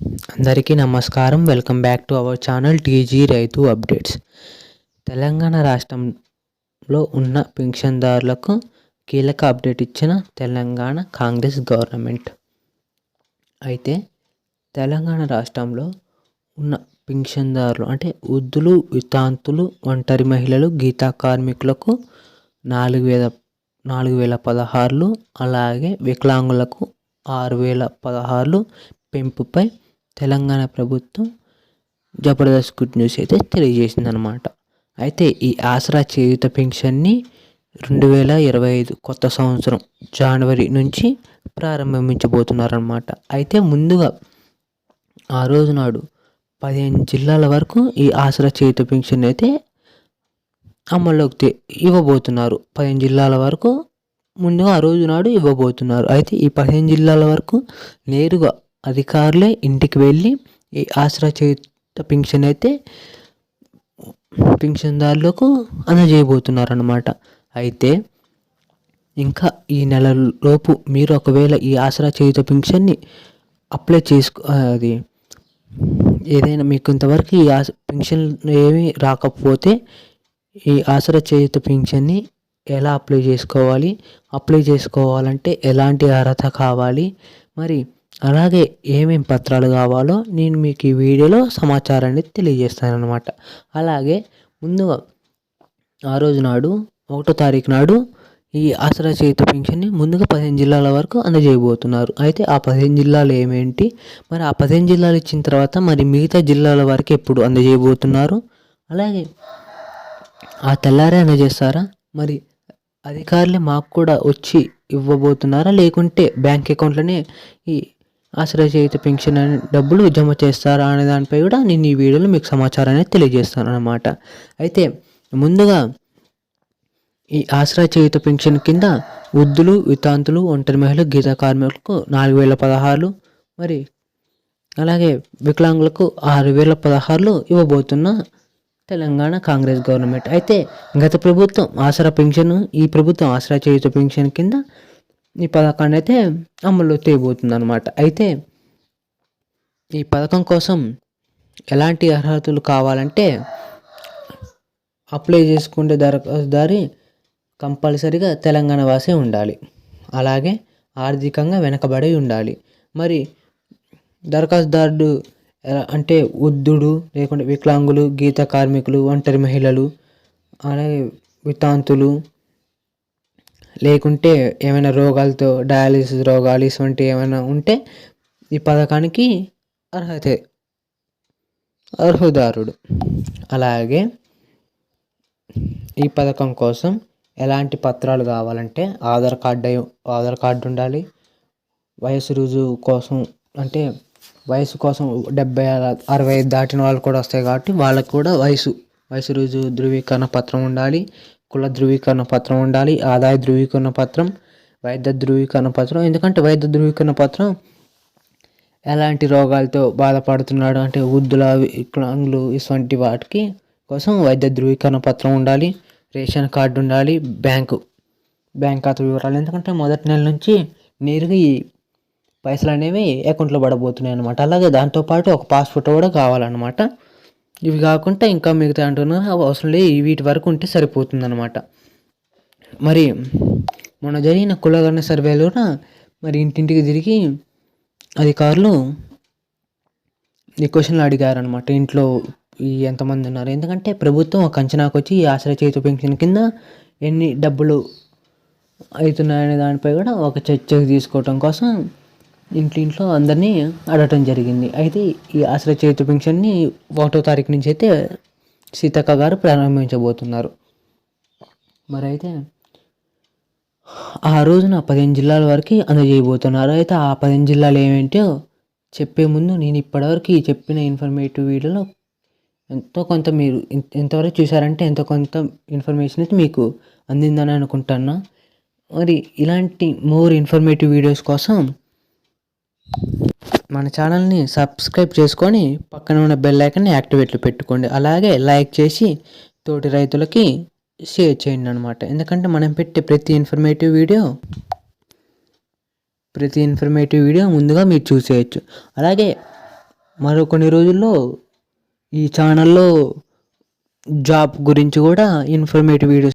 అందరికీ నమస్కారం. Welcome back to our channel TG Raithu updates. Telangana రాష్ట్రంలో ఉన్న పెన్షన్దారులకు కీలక అప్డేట్ ఇచ్చిన తెలంగాణ కాంగ్రెస్ గవర్నమెంట్. అయితే తెలంగాణ రాష్ట్రంలో ఉన్న పెన్షన్దారులు అంటే వృద్ధులు వితాంతులు ఒంటరి మహిళలు గీతా కార్మికులకు నాలుగు వేల నాలుగు వేల పదహారులు అలాగే వికలాంగులకు ఆరు వేల పదహారులు పెంపుపై తెలంగాణ ప్రభుత్వం జబర్దస్త్ గుడ్ న్యూస్ అయితే తెలియజేసిందనమాట అయితే ఈ ఆసరా చేయుత పెన్షన్ని రెండు వేల ఇరవై ఐదు కొత్త సంవత్సరం జనవరి నుంచి ప్రారంభించబోతున్నారనమాట అయితే ముందుగా ఆ రోజు నాడు పదిహేను జిల్లాల వరకు ఈ ఆసరా చేయుత పెన్షన్ అయితే అమల్లోకి ఇవ్వబోతున్నారు. పదిహేను జిల్లాల వరకు ముందుగా ఆ రోజు నాడు ఇవ్వబోతున్నారు. అయితే ఈ పదిహేను జిల్లాల వరకు నేరుగా అధికారులే ఇంటికి వెళ్ళి ఈ ఆసరా చేత పింఛన్ అయితే పింఛన్దారులకు అందజేయబోతున్నారు అన్నమాట అయితే ఇంకా ఈ నెల లోపు మీరు ఒకవేళ ఈ ఆసరా చేయుత పింఛన్ని అప్లై చేసుకో అది ఏదైనా మీకు ఇంతవరకు ఈ ఆస పింఛన్ ఏమీ రాకపోతే ఈ ఆసరా చేయుత పింఛన్ని ఎలా అప్లై చేసుకోవాలి అప్లై చేసుకోవాలంటే ఎలాంటి అర్హత కావాలి మరి అలాగే ఏమేం పత్రాలు కావాలో నేను మీకు ఈ వీడియోలో సమాచారాన్ని తెలియజేస్తాను అనమాట అలాగే ముందుగా ఆ రోజు నాడు ఒకటో తారీఖు నాడు ఈ ఆసరా చేత పింఛన్ని ముందుగా పదిహేను జిల్లాల వరకు అందజేయబోతున్నారు. అయితే ఆ పదిహేను జిల్లాలు ఏమేంటి? మరి ఆ పదిహేను జిల్లాలు ఇచ్చిన తర్వాత మరి మిగతా జిల్లాల వరకు ఎప్పుడు అందజేయబోతున్నారు? అలాగే ఆ తెల్లారే అందజేస్తారా? మరి అధికారులే మాకు కూడా వచ్చి ఇవ్వబోతున్నారా? లేకుంటే బ్యాంక్ అకౌంట్లోనే ఈ ఆశ్రయ చేయుత పెన్షన్ అనే డబ్బులు జమ చేస్తారా అనే దానిపై కూడా నేను ఈ వీడియోలో మీకు సమాచారాన్ని తెలియజేస్తాను అనమాట అయితే ముందుగా ఈ ఆశ్రయ చేయుత పెన్షన్ కింద వృద్ధులు వితాంతులు ఒంటరి మహిళలు గీత కార్మికులకు నాలుగు వేల పదహారులు మరి అలాగే వికలాంగులకు ఆరు వేల పదహారులు ఇవ్వబోతున్న తెలంగాణ కాంగ్రెస్ గవర్నమెంట్. అయితే గత ప్రభుత్వం ఆసరా పెన్షన్ ఈ ప్రభుత్వం ఆసరా చేయుత పెన్షన్ కింద ఈ పథకాన్ని అయితే అమలు చేయబోతుంది అనమాట అయితే ఈ పథకం కోసం ఎలాంటి అర్హతలు కావాలంటే అప్లై చేసుకునే దరఖాస్తుదారి కంపల్సరిగా తెలంగాణ వాసే ఉండాలి. అలాగే ఆర్థికంగా వెనకబడి ఉండాలి. మరి దరఖాస్తుదారుడు అంటే వృద్ధుడు లేకుంటే వికలాంగులు గీత కార్మికులు ఒంటరి మహిళలు అలాగే వితాంతులు లేకుంటే ఏమైనా రోగాలతో డయాలిసిస్ రోగాలు ఇటువంటి ఏమైనా ఉంటే ఈ పథకానికి అర్హత అర్హుదారుడు. అలాగే ఈ పథకం కోసం ఎలాంటి పత్రాలు కావాలంటే ఆధార్ కార్డు ఆధార్ కార్డు ఉండాలి. వయసు రుజువు కోసం అంటే వయసు కోసం డెబ్బై అరవై దాటిన వాళ్ళు కూడా వస్తాయి కాబట్టి వాళ్ళకు కూడా వయసు వయసు రుజువు ధృవీకరణ పత్రం ఉండాలి. కుల ధృవీకరణ పత్రం ఉండాలి ఆదాయ ధృవీకరణ పత్రం వైద్య ధృవీకరణ పత్రం. ఎందుకంటే వైద్య ధృవీకరణ పత్రం ఎలాంటి రోగాలతో బాధపడుతున్నాడు అంటే వృద్ధుల వికలాంగులు ఇటువంటి వాటికి కోసం వైద్య ధృవీకరణ పత్రం ఉండాలి రేషన్ కార్డు ఉండాలి బ్యాంకు బ్యాంక్ ఖాతా వివరాలు. ఎందుకంటే మొదటి నెల నుంచి నేరుగా ఈ పైసలు అనేవి అకౌంట్లో పడబోతున్నాయి అనమాట అలాగే దాంతోపాటు ఒక పాస్పోర్ట్ కూడా కావాలన్నమాట. ఇవి కాకుండా ఇంకా మిగతా అంటున్నారు అవి అవసరం లేదు. వీటి వరకు ఉంటే సరిపోతుందన్నమాట. మరి మొన్న జరిగిన కులగణ సర్వేలో మరి ఇంటింటికి తిరిగి అధికారులు ఈ క్వశ్చన్లు అడిగారనమాట ఇంట్లో ఈ ఎంతమంది ఉన్నారు? ఎందుకంటే ప్రభుత్వం ఒక అంచనాకు వచ్చి ఈ ఆశ్రయ చేతు పెన్షన్ కింద ఎన్ని డబ్బులు అవుతున్నాయనే దానిపై కూడా ఒక చర్చకు తీసుకోవటం కోసం ఇంట్లో ఇంట్లో అందరినీ అడగటం జరిగింది. అయితే ఈ ఆశ్రయ చేతు పెన్షన్ని ఒకటో తారీఖు నుంచి అయితే సీతక్క గారు ప్రారంభించబోతున్నారు. మరి అయితే ఆ రోజున పదిహేను జిల్లాల వరకు అందజేయబోతున్నారు. అయితే ఆ పదిహేను జిల్లాలు ఏమేంటో చెప్పే ముందు నేను ఇప్పటివరకు చెప్పిన ఇన్ఫర్మేటివ్ వీడియోలో ఎంతో కొంత మీరు ఎంతవరకు చూసారంటే ఎంతో కొంత ఇన్ఫర్మేషన్ అయితే మీకు అందిందని అనుకుంటున్నా. మరి ఇలాంటి మోర్ ఇన్ఫర్మేటివ్ వీడియోస్ కోసం మన ఛానల్ని సబ్స్క్రైబ్ చేసుకొని పక్కన ఉన్న బెల్ ఐకన్ని యాక్టివేట్లో పెట్టుకోండి. అలాగే లైక్ చేసి తోటి రైతులకి షేర్ చేయండి అనమాట ఎందుకంటే మనం పెట్టే ప్రతి ఇన్ఫర్మేటివ్ వీడియో ప్రతి ఇన్ఫర్మేటివ్ వీడియో ముందుగా మీరు చూసేయచ్చు. అలాగే మరో కొన్ని రోజుల్లో ఈ ఛానల్లో జాబ్ గురించి కూడా ఇన్ఫర్మేటివ్ వీడియోస్